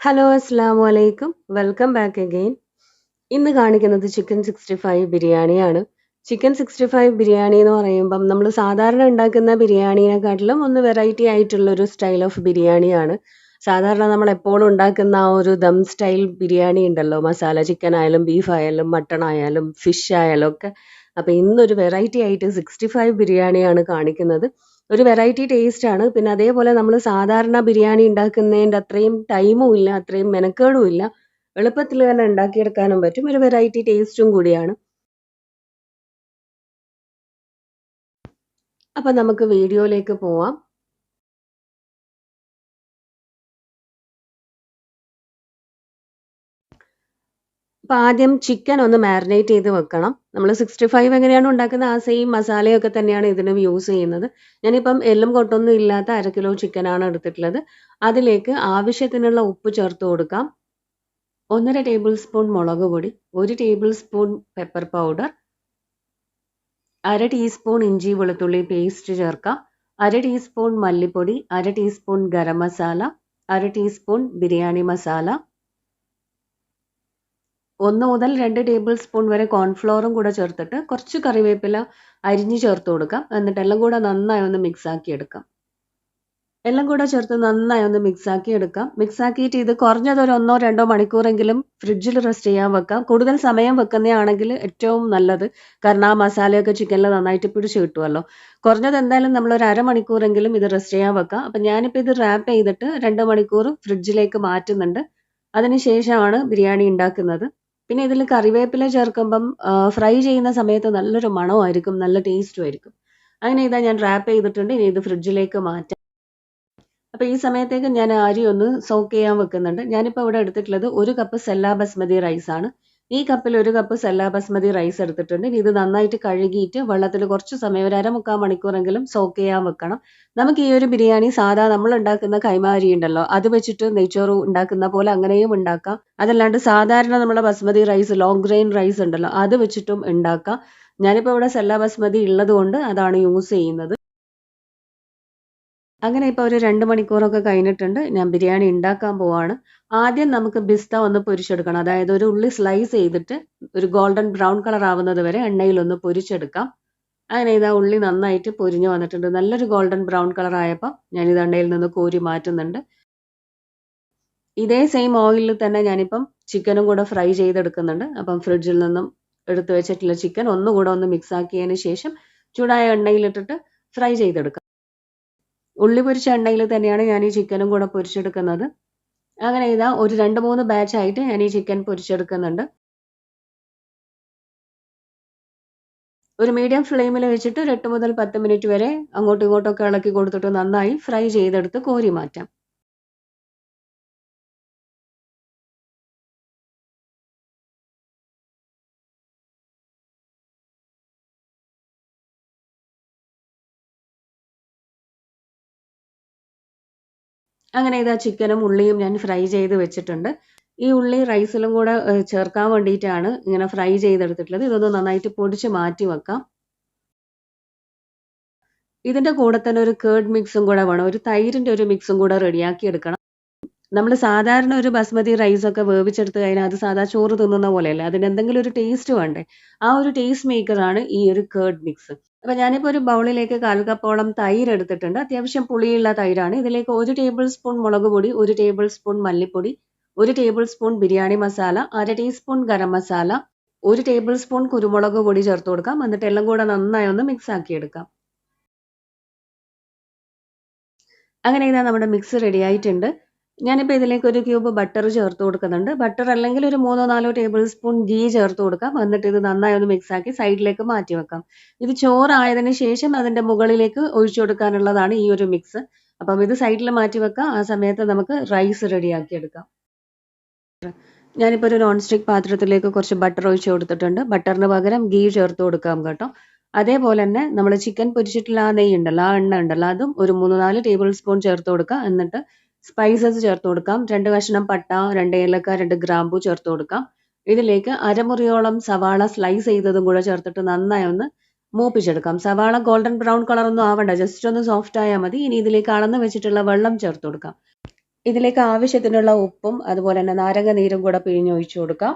Hello അസ്സാം വലൈക്കും welcome back again ഇന്ന് കാണിക്കുന്നത് ചിക്കൻ സിക്സ്റ്റി ഫൈവ് ബിരിയാണിയാണ്. ചിക്കൻ സിക്സ്റ്റി ഫൈവ് ബിരിയാണി എന്ന് പറയുമ്പം നമ്മൾ സാധാരണ ഉണ്ടാക്കുന്ന ബിരിയാണിനെക്കാട്ടിലും ഒന്ന് വെറൈറ്റി ആയിട്ടുള്ള ഒരു സ്റ്റൈൽ ഓഫ് ബിരിയാണിയാണ്. സാധാരണ നമ്മൾ എപ്പോഴും ഉണ്ടാക്കുന്ന ആ ഒരു ദം സ്റ്റൈൽ ബിരിയാണി ഉണ്ടല്ലോ. മസാല ചിക്കൻ ആയാലും ബീഫ് ആയാലും മട്ടൺ ആയാലും ഫിഷ് ആയാലും ഒക്കെ. അപ്പോൾ ഇന്നൊരു വെറൈറ്റി ആയിട്ട് സിക്സ്റ്റി ഫൈവ് ബിരിയാണിയാണ് കാണിക്കുന്നത്. ഒരു വെറൈറ്റി ടേസ്റ്റ് ആണ്. പിന്നെ അതേപോലെ നമ്മൾ സാധാരണ ബിരിയാണി ഉണ്ടാക്കുന്നതിന്റെ അത്രയും ടൈമും ഇല്ല അത്രയും മെനക്കേടും ഇല്ല. എളുപ്പത്തിൽ തന്നെ ഉണ്ടാക്കിയെടുക്കാനും പറ്റും. ഒരു വെറൈറ്റി ടേസ്റ്റും കൂടിയാണ്. അപ്പം നമുക്ക് വീഡിയോയിലേക്ക് പോവാം. അപ്പം ആദ്യം ചിക്കൻ ഒന്ന് മാരിനേറ്റ് ചെയ്ത് വെക്കണം. നമ്മൾ സിക്സ്റ്റി ഫൈവ് എങ്ങനെയാണ് ഉണ്ടാക്കുന്നത്? ആ സെയിം മസാലയൊക്കെ തന്നെയാണ് ഇതിനും യൂസ് ചെയ്യുന്നത്. ഞാനിപ്പം എല്ലും കൊട്ടൊന്നും ഇല്ലാത്ത അര കിലോ ചിക്കൻ ആണ് എടുത്തിട്ടുള്ളത്. അതിലേക്ക് ആവശ്യത്തിനുള്ള ഉപ്പ് ചേർത്ത് കൊടുക്കാം. ഒന്നര ടേബിൾ സ്പൂൺ മുളക് പൊടി ഒരു ടേബിൾ സ്പൂൺ പെപ്പർ പൗഡർ അര ടീസ്പൂൺ ഇഞ്ചി വെളുത്തുള്ളി പേസ്റ്റ് ചേർക്കാം. അര ടീസ്പൂൺ മല്ലിപ്പൊടി അര ടീസ്പൂൺ ഗരം മസാല അര ടീസ്പൂൺ ബിരിയാണി മസാല ഒന്ന് മുതൽ രണ്ട് ടേബിൾ സ്പൂൺ വരെ കോൺഫ്ലോറും കൂടെ ചേർത്തിട്ട് കുറച്ച് കറിവേപ്പില അരിഞ്ഞ് ചേർത്ത് കൊടുക്കാം. എന്നിട്ട് എല്ലാം കൂടെ നന്നായി ഒന്ന് മിക്സ് ആക്കി എടുക്കാം. എല്ലാം കൂടെ ചേർത്ത് നന്നായി ഒന്ന് മിക്സ് ആക്കി എടുക്കാം. മിക്സ് ആക്കിയിട്ട് ഇത് കുറഞ്ഞത് ഒരു ഒന്നോ രണ്ടോ മണിക്കൂറെങ്കിലും ഫ്രിഡ്ജിൽ റെസ്റ്റ് ചെയ്യാൻ വെക്കാം. കൂടുതൽ സമയം വെക്കുന്നതാണെങ്കിൽ ഏറ്റവും നല്ലത്. കാരണം ആ മസാലയൊക്കെ ചിക്കനിൽ നന്നായിട്ട് പിടിച്ച് കിട്ടുമല്ലോ കുറഞ്ഞത് എന്തായാലും നമ്മൾ ഒരു അരമണിക്കൂറെങ്കിലും ഇത് റെസ്റ്റ് ചെയ്യാൻ വെക്കാം. അപ്പം ഞാനിപ്പോൾ ഇത് റാപ്പ് ചെയ്തിട്ട് രണ്ട് മണിക്കൂർ ഫ്രിഡ്ജിലേക്ക് മാറ്റുന്നുണ്ട്. അതിനുശേഷമാണ് ബിരിയാണി ഉണ്ടാക്കുന്നത്. പിന്നെ ഇതിൽ കറിവേപ്പില ചേർക്കുമ്പം ഫ്രൈ ചെയ്യുന്ന സമയത്ത് നല്ലൊരു മണമായിരിക്കും നല്ല ടേസ്റ്റും ആയിരിക്കും. അങ്ങനെ ഇതാ ഞാൻ റാപ്പ് ചെയ്തിട്ടുണ്ട്. ഇനി ഇത് ഫ്രിഡ്ജിലേക്ക് മാറ്റാം. അപ്പോൾ ഈ സമയത്തേക്ക് ഞാൻ അരി ഒന്ന് സോക്ക് ചെയ്യാൻ വെക്കുന്നുണ്ട്. ഞാനിപ്പോൾ ഇവിടെ എടുത്തിട്ടുള്ളത് ഒരു കപ്പ് സെല്ലാ ബസ്മതി റൈസ് ആണ്. ഈ കപ്പിൽ ഒരു കപ്പ് സെല്ല ബസ്മതി റൈസ് എടുത്തിട്ടുണ്ട്. ഇത് നന്നായിട്ട് കഴുകിയിട്ട് വെള്ളത്തിൽ കുറച്ച് സമയം ഒരു അരമുക്കാൽ മണിക്കൂറെങ്കിലും സോക്ക് ചെയ്യാൻ വെക്കണം. നമുക്ക് ഈ ഒരു ബിരിയാണി സാധാ നമ്മൾ ഉണ്ടാക്കുന്ന കൈമാരി ഉണ്ടല്ലോ അത് വെച്ചിട്ട് നെയ്ച്ചോറ് ഉണ്ടാക്കുന്ന പോലെ അങ്ങനെയും ഉണ്ടാക്കാം. അതല്ലാണ്ട് സാധാരണ നമ്മുടെ basmati rice long grain rice ഉണ്ടല്ലോ അത് വെച്ചിട്ടും ഉണ്ടാക്കാം. ഞാനിപ്പോൾ ഇവിടെ സെല്ല ബസ്മതി ഉള്ളത് അതാണ് യൂസ് ചെയ്യുന്നത്. അങ്ങനെ ഇപ്പോൾ ഒരു രണ്ട് മണിക്കൂറൊക്കെ കഴിഞ്ഞിട്ടുണ്ട്. ഞാൻ ബിരിയാണി ഉണ്ടാക്കാൻ പോവാണ്. ആദ്യം നമുക്ക് ബിസ്ത ഒന്ന് പൊരിച്ചെടുക്കണം. അതായത് ഒരു ഉള്ളി സ്ലൈസ് ചെയ്തിട്ട് ഒരു ഗോൾഡൻ ബ്രൗൺ കളർ ആവുന്നത് വരെ എണ്ണയിൽ ഒന്ന് പൊരിച്ചെടുക്കാം. അങ്ങനെ ഇതാ ഉള്ളി നന്നായിട്ട് പൊരിഞ്ഞു വന്നിട്ടുണ്ട്. നല്ലൊരു ഗോൾഡൻ ബ്രൗൺ കളർ ആയപ്പോൾ ഞാൻ ഇത് എണ്ണയിൽ നിന്ന് കോരി മാറ്റുന്നുണ്ട്. ഇതേ സെയിം ഓയിലിൽ തന്നെ ഞാനിപ്പം ചിക്കനും കൂടെ ഫ്രൈ ചെയ്തെടുക്കുന്നുണ്ട്. അപ്പം ഫ്രിഡ്ജിൽ നിന്നും എടുത്തു വെച്ചിട്ടുള്ള ചിക്കൻ ഒന്നുകൂടെ ഒന്ന് മിക്സ് ആക്കിയതിന് ശേഷം ചൂടായ എണ്ണയിലിട്ടിട്ട് ഫ്രൈ ചെയ്തെടുക്കാം. ഉള്ളി പൊരിച്ച എണ്ണയിൽ തന്നെയാണ് ഞാൻ ഈ ചിക്കനും കൂടെ പൊരിച്ചെടുക്കുന്നത്. അങ്ങനെ ഇതാ ഒരു രണ്ട് മൂന്ന് ബാച്ച് ആയിട്ട് ഞാൻ ഈ ചിക്കൻ പൊരിച്ചെടുക്കുന്നുണ്ട്. ഒരു മീഡിയം ഫ്ലെയിമിൽ വെച്ചിട്ട് ഒരു എട്ട് മുതൽ പത്ത് മിനിറ്റ് വരെ അങ്ങോട്ടും ഇങ്ങോട്ടും ഒക്കെ ഇളക്കി കൊടുത്തിട്ട് നന്നായി ഫ്രൈ ചെയ്തെടുത്ത് കോരി മാറ്റാം അങ്ങനെ ഇതാ ചിക്കനും ഉള്ളിയും ഞാൻ ഫ്രൈ ചെയ്ത് വെച്ചിട്ടുണ്ട്. ഈ ഉള്ളി റൈസിലും കൂടെ ചേർക്കാൻ വേണ്ടിയിട്ടാണ് ഇങ്ങനെ ഫ്രൈ ചെയ്തെടുത്തിട്ടുള്ളത്. ഇതൊന്ന് നന്നായിട്ട് പൊടിച്ച് മാറ്റി വെക്കാം. ഇതിന്റെ കൂടെ തന്നെ ഒരു കേർഡ് മിക്സും കൂടെ വേണം. ഒരു തൈരിന്റെ ഒരു മിക്സും കൂടെ റെഡിയാക്കി എടുക്കണം. നമ്മൾ സാധാരണ ഒരു ബസ്മതി റൈസ് ഒക്കെ വേവിച്ചെടുത്ത് കഴിഞ്ഞാൽ അത് സാധാ ചോറ് തിന്നുന്ന പോലെയല്ല. അതിന് എന്തെങ്കിലും ഒരു ടേസ്റ്റ് വേണ്ടേ? ആ ഒരു ടേസ്റ്റ് മേക്കറാണ് ഈ ഒരു കേർഡ് മിക്സ്. അപ്പം ഞാനിപ്പോൾ ഒരു ബൗളിലേക്ക് കാൽ കപ്പോളം തൈര് എടുത്തിട്ടുണ്ട്. അത്യാവശ്യം പുളിയുള്ള തൈരാണ്. ഇതിലേക്ക് ഒരു ടേബിൾ സ്പൂൺ മുളക് പൊടി ഒരു ടേബിൾ സ്പൂൺ മല്ലിപ്പൊടി ഒരു ടേബിൾ സ്പൂൺ ബിരിയാണി മസാല അര ടീസ്പൂൺ ഗരം മസാല ഒരു ടേബിൾ സ്പൂൺ കുരുമുളക് പൊടി ചേർത്ത് കൊടുക്കാം. എന്നിട്ട് എല്ലാം കൂടെ നന്നായി ഒന്ന് മിക്സ് ആക്കി എടുക്കാം. അങ്ങനെ ഇതാ നമ്മുടെ മിക്സ് റെഡി ആയിട്ടുണ്ട്. ഞാനിപ്പോൾ ഇതിലേക്ക് ഒരു ക്യൂബ് ബട്ടർ ചേർത്ത് കൊടുക്കുന്നുണ്ട്. ബട്ടർ അല്ലെങ്കിൽ ഒരു മൂന്നോ നാലോ ടേബിൾ സ്പൂൺ ഗീ ചേർത്ത് കൊടുക്കാം. എന്നിട്ട് ഇത് നന്നായി ഒന്ന് മിക്സ് ആക്കി സൈഡിലേക്ക് മാറ്റി വെക്കാം. ഇത് ചോറായതിന് ശേഷം അതിന്റെ മുകളിലേക്ക് ഒഴിച്ചു കൊടുക്കാനുള്ളതാണ് ഈ ഒരു മിക്സ് അപ്പം ഇത് സൈഡിൽ മാറ്റി വെക്കാം. ആ സമയത്ത് നമുക്ക് റൈസ് റെഡിയാക്കി എടുക്കാം. ഞാനിപ്പോൾ ഒരു നോൺ സ്റ്റിക്ക് പാത്രത്തിലേക്ക് കുറച്ച് ബട്ടർ ഒഴിച്ച് കൊടുത്തിട്ടുണ്ട്. ബട്ടറിന് പകരം ഗീ ചേർത്ത് കൊടുക്കാം കേട്ടോ. അതേപോലെ തന്നെ നമ്മൾ ചിക്കൻ പൊരിച്ചിട്ടുള്ള ആ നെയ്യ് ഉണ്ടല്ലോ ആ എണ്ണ ഉണ്ടല്ലോ അതും ഒരു മൂന്ന് നാല് ടേബിൾ സ്പൂൺ ചേർത്ത് കൊടുക്കുക എന്നിട്ട് സ്പൈസസ് ചേർത്ത് കൊടുക്കാം. രണ്ട് കഷ്ണം പട്ട രണ്ട് ഏലക്ക രണ്ട് ഗ്രാമ്പു ചേർത്ത് കൊടുക്കാം. ഇതിലേക്ക് അരമുറിയോളം സവാള സ്ലൈസ് ചെയ്തതും കൂടെ ചേർത്തിട്ട് നന്നായി ഒന്ന് മൂപ്പിച്ചെടുക്കാം. സവാള ഗോൾഡൻ ബ്രൗൺ കളറൊന്നും ആവണ്ട. ജസ്റ്റ് ഒന്ന് സോഫ്റ്റ് ആയാൽ മതി. ഇനി ഇതിലേക്ക് അളന്ന് വെച്ചിട്ടുള്ള വെള്ളം ചേർത്ത് കൊടുക്കാം. ഇതിലേക്ക് ആവശ്യത്തിനുള്ള ഉപ്പും അതുപോലെ തന്നെ നാരങ്ങ നീരും കൂടെ പിഴിഞ്ഞൊഴിച്ചു കൊടുക്കാം.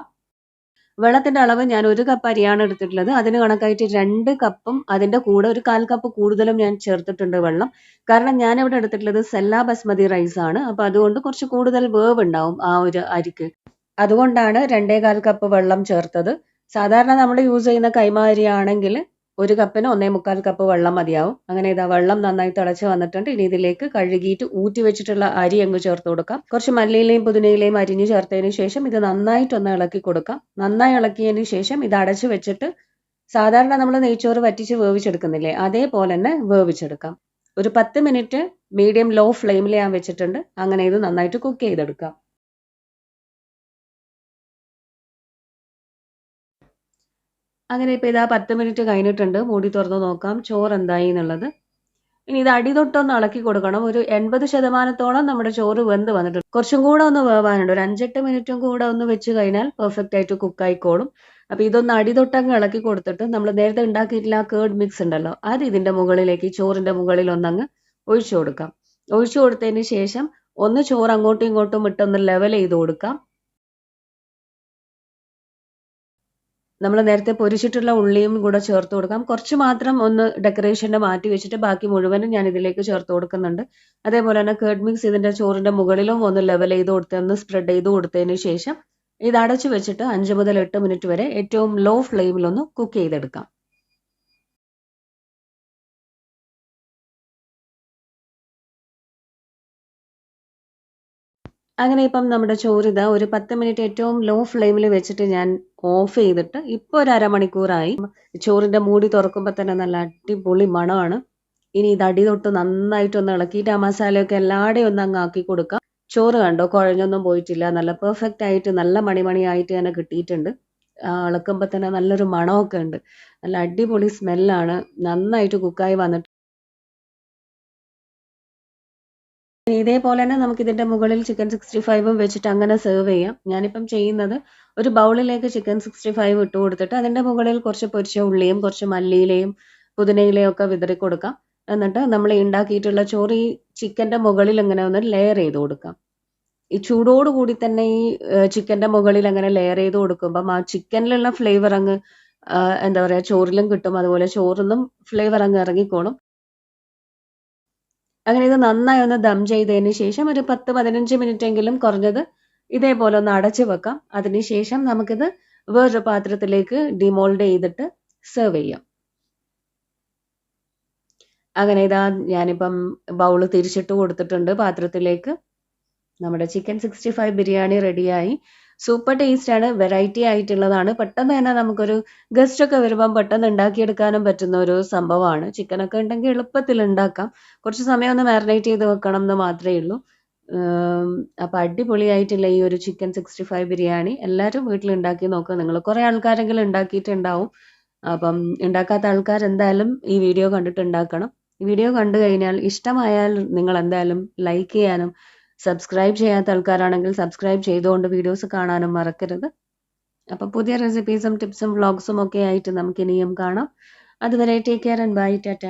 വെള്ളത്തിന്റെ അളവ് ഞാൻ ഒരു കപ്പ് അരിയാണ് എടുത്തിട്ടുള്ളത്. അതിന് കണക്കായിട്ട് രണ്ട് കപ്പും അതിന്റെ കൂടെ ഒരു കാൽ കപ്പ് കൂടുതലും ഞാൻ ചേർത്തിട്ടുണ്ട് വെള്ളം. കാരണം ഞാൻ ഇവിടെ എടുത്തിട്ടുള്ളത് സെല്ല ബസ്മതി റൈസ് ആണ്. അപ്പൊ അതുകൊണ്ട് കുറച്ച് കൂടുതൽ വേവ് ഉണ്ടാവും ആ ഒരു അരിക്ക്. അതുകൊണ്ടാണ് രണ്ടേ കാൽ കപ്പ് വെള്ളം ചേർത്തത്. സാധാരണ നമ്മൾ യൂസ് ചെയ്യുന്ന കൈമ അരി ആണെങ്കിൽ ഒരു കപ്പിന് ഒന്നേ മുക്കാൽ കപ്പ് വെള്ളം മതിയാവും. അങ്ങനെ ഇതാ വെള്ളം നന്നായി തിളച്ച് വന്നിട്ടുണ്ട്. ഇനി ഇതിലേക്ക് കഴുകിയിട്ട് ഊറ്റി വെച്ചിട്ടുള്ള അരി അങ്ങ് ചേർത്ത് കൊടുക്കാം. കുറച്ച് മല്ലിയിലെയും പുതിനയിലെയും അരിഞ്ഞു ചേർത്തതിന് ശേഷം ഇത് നന്നായിട്ടൊന്ന് ഇളക്കി കൊടുക്കാം. നന്നായി ഇളക്കിയതിന് ശേഷം ഇത് അടച്ചു വെച്ചിട്ട് സാധാരണ നമ്മൾ നെയ്ച്ചോറ് വറ്റിച്ച് വേവിച്ചെടുക്കുന്നില്ലേ അതേപോലെ തന്നെ വേവിച്ചെടുക്കാം. ഒരു പത്ത് മിനിറ്റ് മീഡിയം ലോ ഫ്ലെയിമിൽ ഞാൻ വെച്ചിട്ടുണ്ട്. അങ്ങനെ ഇത് നന്നായിട്ട് കുക്ക് ചെയ്തെടുക്കാം. അങ്ങനെ ഇപ്പോൾ ഇതാ പത്ത് മിനിറ്റ് കഴിഞ്ഞിട്ടുണ്ട്. മൂടി തുറന്ന് നോക്കാം. ചോറ് എന്തായി എന്നുള്ളത്. ഇനി ഇത് അടി തൊട്ടൊന്ന് ഇളക്കി കൊടുക്കണം. ഒരു എൺപത് ശതമാനത്തോളം നമ്മുടെ ചോറ് വെന്ത് വന്നിട്ടുണ്ട്. കുറച്ചും കൂടെ ഒന്ന് വേവാനുണ്ട്. ഒരു അഞ്ചെട്ട് മിനിറ്റും കൂടെ ഒന്ന് വെച്ച് കഴിഞ്ഞാൽ പെർഫെക്റ്റ് ആയിട്ട് കുക്ക് അപ്പൊ ഇതൊന്ന് അടി തൊട്ടങ്ങ് ഇളക്കി കൊടുത്തിട്ട് നമ്മൾ നേരത്തെ ഉണ്ടാക്കിയിട്ടുള്ള കേർഡ് മിക്സ് ഉണ്ടല്ലോ അത് ഇതിന്റെ മുകളിലേക്ക് ചോറിന്റെ മുകളിൽ ഒന്നങ്ങ് ഒഴിച്ചു കൊടുക്കാം. ഒഴിച്ചു കൊടുത്തതിന് ശേഷം ഒന്ന് ചോറ് അങ്ങോട്ടും ഇങ്ങോട്ടും ഇട്ടൊന്ന് ലെവൽ ചെയ്ത് കൊടുക്കാം. നമ്മൾ നേരത്തെ പൊരിച്ചിട്ടുള്ള ഉള്ളിയും കൂടെ ചേർത്ത് കൊടുക്കാം. കുറച്ച് മാത്രം ഒന്ന് ഡെക്കറേഷന്റെ മാറ്റി വെച്ചിട്ട് ബാക്കി മുഴുവനും ഞാൻ ഇതിലേക്ക് ചേർത്ത് കൊടുക്കുന്നുണ്ട്. അതേപോലെ തന്നെ കേർഡ് മിക്സ് ഇതിന്റെ ചോറിന്റെ മുകളിലും ഒന്ന് ലെവൽ ചെയ്ത് കൊടുത്ത് ഒന്ന് സ്പ്രെഡ് ചെയ്ത് കൊടുത്തതിന് ശേഷം ഇത് അടച്ചു വെച്ചിട്ട് അഞ്ച് മുതൽ എട്ട് മിനിറ്റ് വരെ ഏറ്റവും ലോ ഫ്ലെയിമിലൊന്ന് കുക്ക് ചെയ്തെടുക്കാം. അങ്ങനെ ഇപ്പം നമ്മുടെ ചോറ് ഇതാ ഒരു പത്ത് മിനിറ്റ് ഏറ്റവും ലോ ഫ്ലെയിമിൽ വെച്ചിട്ട് ഞാൻ ഓഫ് ചെയ്തിട്ട് ഇപ്പോൾ ഒരു അരമണിക്കൂറായി. ചോറിന്റെ മൂടി തുറക്കുമ്പോൾ തന്നെ നല്ല അടിപൊളി മണമാണ്. ഇനി ഇത് അടി തൊട്ട് നന്നായിട്ടൊന്ന് ഇളക്കിയിട്ട് ആ മസാലയൊക്കെ എല്ലാടെയും ഒന്ന് അങ്ങ് ആക്കി കൊടുക്കാം. ചോറ് കണ്ടോ? കുഴഞ്ഞൊന്നും പോയിട്ടില്ല. നല്ല പെർഫെക്റ്റ് ആയിട്ട് നല്ല മണിമണിയായിട്ട് തന്നെ കിട്ടിയിട്ടുണ്ട്. ഇളക്കുമ്പോൾ തന്നെ നല്ലൊരു മണമൊക്കെ ഉണ്ട്. നല്ല അടിപൊളി സ്മെല്ലാണ് നന്നായിട്ട് കുക്കായി വന്നിട്ട് ഇതേപോലെ തന്നെ നമുക്ക് ഇതിന്റെ മുകളിൽ ചിക്കൻ സിക്സ്റ്റി ഫൈവും വെച്ചിട്ട് അങ്ങനെ സെർവ് ചെയ്യാം. ഞാനിപ്പം ചെയ്യുന്നത് ഒരു ബൗളിലേക്ക് ചിക്കൻ സിക്സ്റ്റി ഫൈവ് ഇട്ട് കൊടുത്തിട്ട് അതിന്റെ മുകളിൽ കുറച്ച് പൊരിച്ച ഉള്ളിയും കുറച്ച് മല്ലിയിലയും പുതിനയിലയും ഒക്കെ വിതറി കൊടുക്കാം. എന്നിട്ട് നമ്മൾ ഉണ്ടാക്കിയിട്ടുള്ള ചോറ് ഈ മുകളിൽ ഇങ്ങനെ ഒന്ന് ലെയർ ചെയ്ത് കൊടുക്കാം. ഈ ചൂടോട് കൂടി തന്നെ ഈ ചിക്കന്റെ മുകളിൽ അങ്ങനെ ലെയർ ചെയ്ത് കൊടുക്കുമ്പം ആ ചിക്കനിലുള്ള ഫ്ലേവർ അങ്ങ് എന്താ പറയാ ചോറിലും കിട്ടും. അതുപോലെ ചോറിന്നും ഫ്ലേവർ അങ്ങ് ഇറങ്ങിക്കോളും. അങ്ങനെ ഇത് നന്നായി ഒന്ന് ദം ചെയ്തതിന് ശേഷം ഒരു പത്ത് പതിനഞ്ച് മിനിറ്റ് എങ്കിലും കുറഞ്ഞത് ഇതേപോലെ ഒന്ന് അടച്ചു വെക്കാം. അതിനുശേഷം നമുക്കിത് വേറൊരു പാത്രത്തിലേക്ക് ഡിമോൾഡ് ചെയ്തിട്ട് സെർവ് ചെയ്യാം. അങ്ങനെ ഇതാ ഞാനിപ്പം ബൗൾ തിരിച്ചിട്ട് കൊടുത്തിട്ടുണ്ട്. പാത്രത്തിലേക്ക് നമ്മുടെ ചിക്കൻ സിക്സ്റ്റി ഫൈവ് ബിരിയാണി റെഡിയായി സൂപ്പർ ടേസ്റ്റ് ആണ് വെറൈറ്റി ആയിട്ടുള്ളതാണ്. പെട്ടെന്ന് തന്നെ നമുക്കൊരു ഗസ്റ്റ് ഒക്കെ വരുമ്പം പെട്ടെന്ന് ഉണ്ടാക്കിയെടുക്കാനും പറ്റുന്ന ഒരു സംഭവമാണ്. ചിക്കനൊക്കെ ഉണ്ടെങ്കിൽ എളുപ്പത്തിൽ ഉണ്ടാക്കാം. കുറച്ച് സമയം ഒന്ന് മാരിനേറ്റ് ചെയ്ത് വെക്കണം എന്ന് മാത്രമേ ഉള്ളൂ. അപ്പം അടിപൊളിയായിട്ടുള്ള ഈ ഒരു ചിക്കൻ സിക്സ്റ്റി ഫൈവ് ബിരിയാണി എല്ലാവരും വീട്ടിൽ ഉണ്ടാക്കി നോക്കുക നിങ്ങൾ കുറേ ആൾക്കാരെങ്കിലും ഉണ്ടാക്കിയിട്ടുണ്ടാവും. അപ്പം ഉണ്ടാക്കാത്ത ആൾക്കാർ എന്തായാലും ഈ വീഡിയോ കണ്ടിട്ട് ഉണ്ടാക്കണം. ഈ വീഡിയോ കണ്ടു കഴിഞ്ഞാൽ ഇഷ്ടമായാൽ നിങ്ങൾ എന്തായാലും ലൈക്ക് ചെയ്യാനും സബ്സ്ക്രൈബ് ചെയ്യാത്ത ആൾക്കാരാണെങ്കിൽ സബ്സ്ക്രൈബ് ചെയ്തുകൊണ്ട് വീഡിയോസ് കാണാനും മറക്കരുത്. അപ്പോൾ പുതിയ റെസിപ്പീസും ടിപ്സും വ്ളോഗ്സും ഒക്കെ ആയിട്ട് നമുക്ക് ഇനിയും കാണാം. അതുവരെ take care and bye Tata